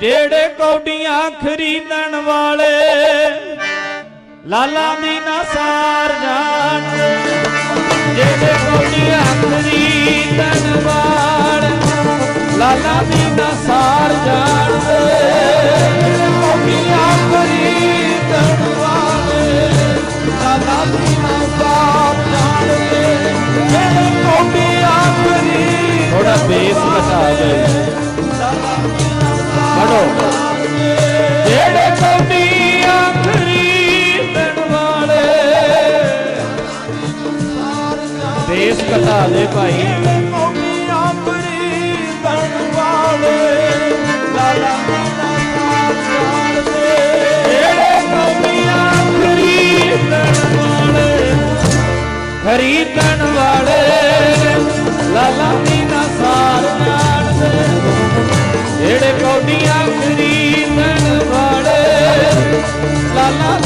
ਜਿਹੜੇ ਕੌਡੀਆਂ ਖਰੀਦਣ ਵਾਲੇ, ਲਾਲਾ ਦੀ ਨਾ ਸਾਰ ਜਾਣ। ਜਿਹੜੇ ਕੌਡੀਆਂ ਖਰੀਦਣ ਵਾਲੇ, ਲਾਲਾ ਦੀ ਨਾ ਸਾਰ ਜਾਣ। ਦੇਸ ਘਟਾ ਦੇ ਭਾਈ। ਮੋਮੀਆਂ ਪ੍ਰੀਤਨ ਵਾਲੇ ਲਾਲਾ ਖਰੀਦਣ ਵਾਲੇ ਸਾਰ ਨਾਲ ਦੇ। ਜਿਹੜੇ ਕੌਡੀਆਂ ਖਰੀਦਣ ਵਾਲੇ, ਲਾਲਾ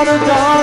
Father God.